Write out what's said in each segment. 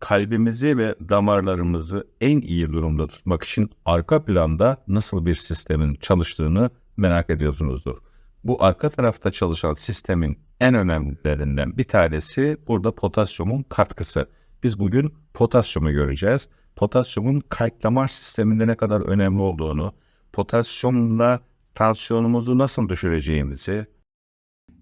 kalbimizi ve damarlarımızı en iyi durumda tutmak için arka planda nasıl bir sistemin çalıştığını merak ediyorsunuzdur. Bu arka tarafta çalışan sistemin en önemlilerinden bir tanesi burada potasyumun katkısı. Biz bugün potasyumu göreceğiz. Potasyumun kalp damar sisteminde ne kadar önemli olduğunu, potasyumla tansiyonumuzu nasıl düşüreceğimizi,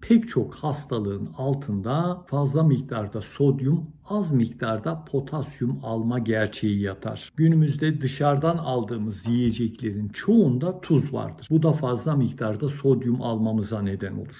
Pek çok hastalığın altında fazla miktarda sodyum, az miktarda potasyum alma gerçeği yatar. Günümüzde dışarıdan aldığımız yiyeceklerin çoğunda tuz vardır. Bu da fazla miktarda sodyum almamıza neden olur.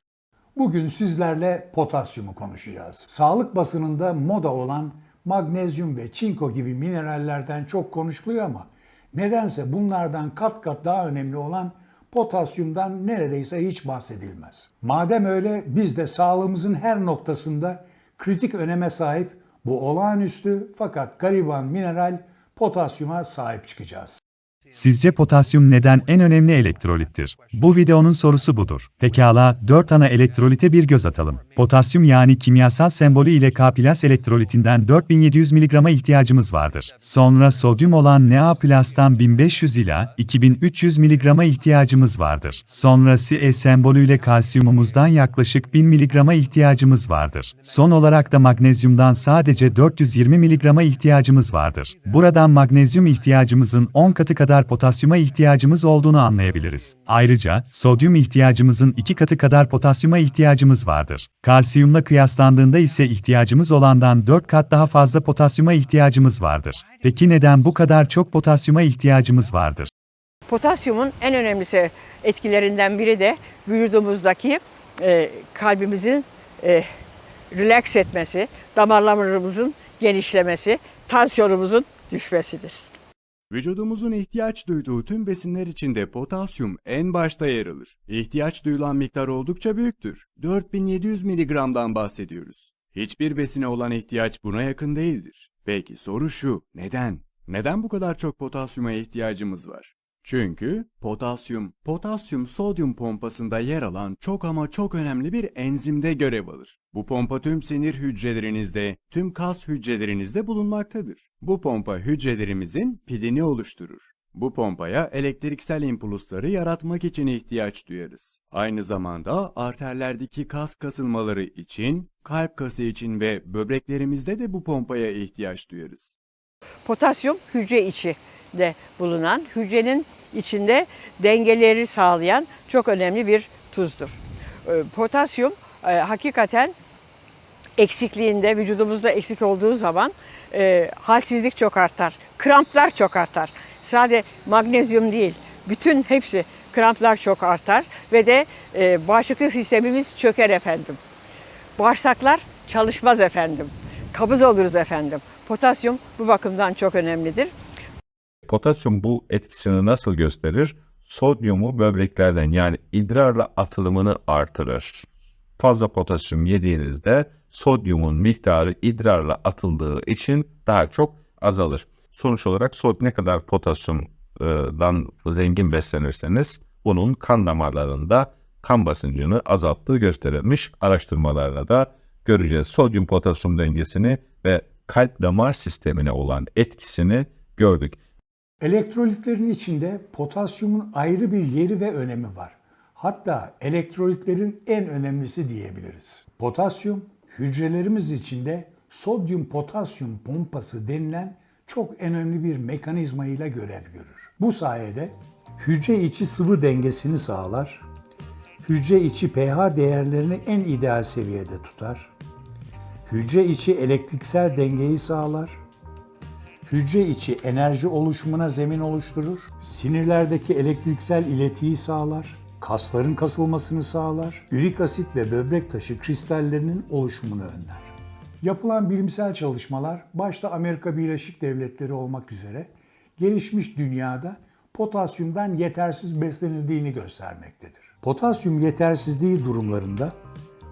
Bugün sizlerle potasyumu konuşacağız. Sağlık basınında moda olan magnezyum ve çinko gibi minerallerden çok konuşuluyor ama nedense bunlardan kat kat daha önemli olan potasyumdan neredeyse hiç bahsedilmez. Madem öyle biz de sağlığımızın her noktasında kritik öneme sahip bu olağanüstü fakat gariban mineral potasyuma sahip çıkacağız. Sizce potasyum neden en önemli elektrolittir? Bu videonun sorusu budur. Pekala, 4 ana elektrolite bir göz atalım. Potasyum yani kimyasal sembolü ile K plus elektrolitinden 4700 mg'a ihtiyacımız vardır. Sonra sodyum olan Na plus'tan 1500 ila 2300 mg'a ihtiyacımız vardır. Sonra Ce sembolüyle kalsiyumumuzdan yaklaşık 1000 mg'a ihtiyacımız vardır. Son olarak da magnezyumdan sadece 420 mg'a ihtiyacımız vardır. Buradan magnezyum ihtiyacımızın 10 katı kadar potasyuma ihtiyacımız olduğunu anlayabiliriz. Ayrıca, sodyum ihtiyacımızın 2 katı kadar potasyuma ihtiyacımız vardır. Kalsiyumla kıyaslandığında ise ihtiyacımız olandan 4 kat daha fazla potasyuma ihtiyacımız vardır. Peki neden bu kadar çok potasyuma ihtiyacımız vardır? Potasyumun en önemlisi etkilerinden biri de vücudumuzdaki e, kalbimizin e, relax etmesi, damarlarımızın genişlemesi, tansiyonumuzun düşmesidir. Vücudumuzun ihtiyaç duyduğu tüm besinler içinde potasyum en başta yer alır. İhtiyaç duyulan miktar oldukça büyüktür. 4700 mg'dan bahsediyoruz. Hiçbir besine olan ihtiyaç buna yakın değildir. Peki soru şu, neden? Neden bu kadar çok potasyuma ihtiyacımız var? Çünkü potasyum, potasyum sodyum pompasında yer alan çok ama çok önemli bir enzimde görev alır. Bu pompa tüm sinir hücrelerinizde, tüm kas hücrelerinizde bulunmaktadır. Bu pompa hücrelerimizin pilini oluşturur. Bu pompaya elektriksel impulsları yaratmak için ihtiyaç duyarız. Aynı zamanda arterlerdeki kas kasılmaları için, kalp kası için ve böbreklerimizde de bu pompaya ihtiyaç duyarız. Potasyum hücre içi de bulunan, hücrenin içinde dengeleri sağlayan çok önemli bir tuzdur. E, Potasyum e, hakikaten eksikliğinde, vücudumuzda eksik olduğu zaman e, halsizlik çok artar, kramplar çok artar. Sadece magnezyum değil, bütün hepsi kramplar çok artar ve de e, bağışıklık sistemimiz çöker efendim. Bağırsaklar çalışmaz efendim. Kabız oluruz efendim. Potasyum bu bakımdan çok önemlidir. Potasyum bu etkisini nasıl gösterir? Sodyumu böbreklerden yani idrarla atılımını artırır. Fazla potasyum yediğinizde sodyumun miktarı idrarla atıldığı için daha çok azalır. Sonuç olarak ne kadar potasyumdan zengin beslenirseniz bunun kan damarlarında kan basıncını azalttığı gösterilmiş araştırmalarla da göreceğiz. Sodyum potasyum dengesini ve kalp damar sistemine olan etkisini gördük. Elektrolitlerin içinde potasyumun ayrı bir yeri ve önemi var. Hatta elektrolitlerin en önemlisi diyebiliriz. Potasyum hücrelerimiz içinde sodyum potasyum pompası denilen çok önemli bir mekanizma ile görev görür. Bu sayede hücre içi sıvı dengesini sağlar, hücre içi pH değerlerini en ideal seviyede tutar, hücre içi elektriksel dengeyi sağlar, hücre içi enerji oluşumuna zemin oluşturur, sinirlerdeki elektriksel iletiyi sağlar, kasların kasılmasını sağlar, ürik asit ve böbrek taşı kristallerinin oluşumunu önler. Yapılan bilimsel çalışmalar başta Amerika Birleşik Devletleri olmak üzere gelişmiş dünyada potasyumdan yetersiz beslenildiğini göstermektedir. Potasyum yetersizliği durumlarında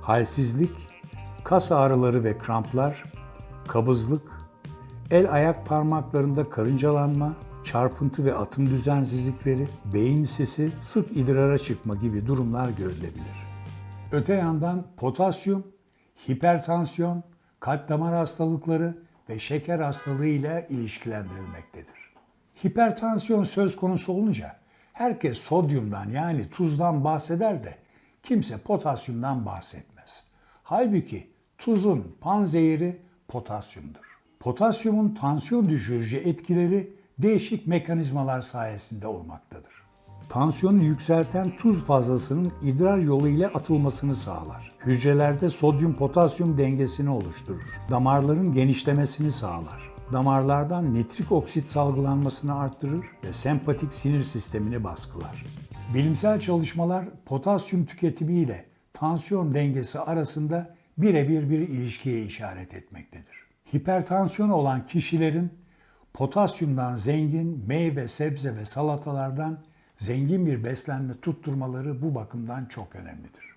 halsizlik, kas ağrıları ve kramplar, kabızlık, el ayak parmaklarında karıncalanma, çarpıntı ve atım düzensizlikleri, beyin sisi, sık idrara çıkma gibi durumlar görülebilir. Öte yandan potasyum, hipertansiyon, kalp damar hastalıkları ve şeker hastalığı ile ilişkilendirilmektedir. Hipertansiyon söz konusu olunca herkes sodyumdan yani tuzdan bahseder de kimse potasyumdan bahsetmez. Halbuki tuzun panzehiri potasyumdur. Potasyumun tansiyon düşürücü etkileri değişik mekanizmalar sayesinde olmaktadır. Tansiyonu yükselten tuz fazlasının idrar yolu ile atılmasını sağlar. Hücrelerde sodyum potasyum dengesini oluşturur. Damarların genişlemesini sağlar. Damarlardan nitrik oksit salgılanmasını arttırır ve sempatik sinir sistemini baskılar. Bilimsel çalışmalar potasyum tüketimi ile tansiyon dengesi arasında birebir bir ilişkiye işaret etmektedir. Hipertansiyon olan kişilerin potasyumdan zengin meyve, sebze ve salatalardan zengin bir beslenme tutturmaları bu bakımdan çok önemlidir.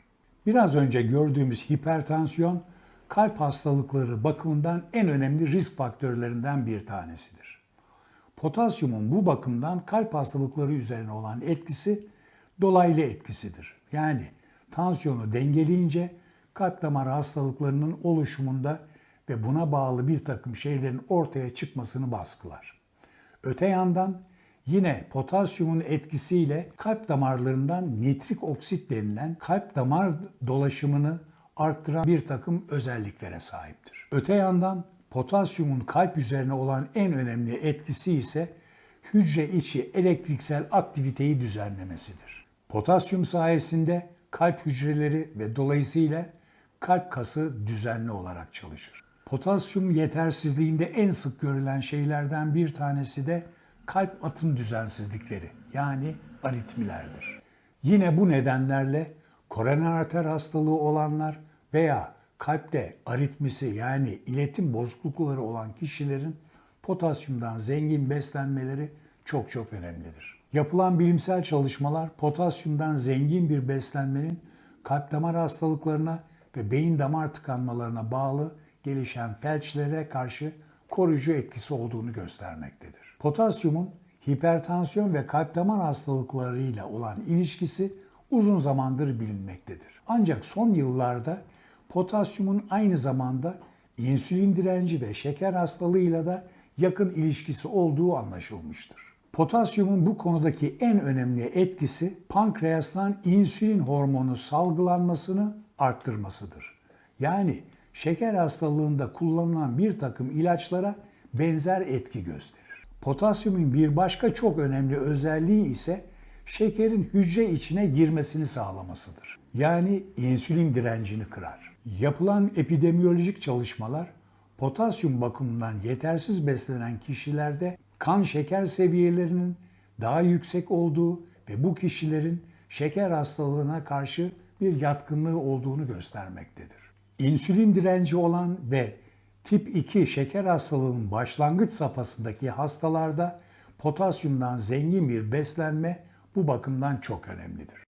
Biraz önce gördüğümüz hipertansiyon kalp hastalıkları bakımından en önemli risk faktörlerinden bir tanesidir. Potasyumun bu bakımdan kalp hastalıkları üzerine olan etkisi dolaylı etkisidir. Yani tansiyonu dengeleyince kalp damar hastalıklarının oluşumunda ve buna bağlı bir takım şeylerin ortaya çıkmasını baskılar. Öte yandan yine potasyumun etkisiyle kalp damarlarından nitrik oksit denilen kalp damar dolaşımını arttıran bir takım özelliklere sahiptir. Öte yandan potasyumun kalp üzerine olan en önemli etkisi ise hücre içi elektriksel aktiviteyi düzenlemesidir. Potasyum sayesinde kalp hücreleri ve dolayısıyla kalp kası düzenli olarak çalışır. Potasyum yetersizliğinde en sık görülen şeylerden bir tanesi de kalp atım düzensizlikleri yani aritmilerdir. Yine bu nedenlerle koroner arter hastalığı olanlar veya kalpte aritmisi yani iletim bozuklukları olan kişilerin potasyumdan zengin beslenmeleri çok çok önemlidir. Yapılan bilimsel çalışmalar potasyumdan zengin bir beslenmenin kalp damar hastalıklarına ve beyin damar tıkanmalarına bağlı gelişen felçlere karşı koruyucu etkisi olduğunu göstermektedir. Potasyumun hipertansiyon ve kalp damar hastalıklarıyla olan ilişkisi uzun zamandır bilinmektedir. Ancak son yıllarda potasyumun aynı zamanda insülin direnci ve şeker hastalığıyla da yakın ilişkisi olduğu anlaşılmıştır. Potasyumun bu konudaki en önemli etkisi pankreastan insülin hormonu salgılanmasını arttırmasıdır. Yani şeker hastalığında kullanılan bir takım ilaçlara benzer etki gösterir. Potasyumun bir başka çok önemli özelliği ise şekerin hücre içine girmesini sağlamasıdır. Yani insülin direncini kırar. Yapılan epidemiyolojik çalışmalar potasyum bakımından yetersiz beslenen kişilerde kan şeker seviyelerinin daha yüksek olduğu ve bu kişilerin şeker hastalığına karşı bir yatkınlığı olduğunu göstermektedir. İnsülin direnci olan ve tip 2 şeker hastalığının başlangıç safhasındaki hastalarda potasyumdan zengin bir beslenme bu bakımdan çok önemlidir.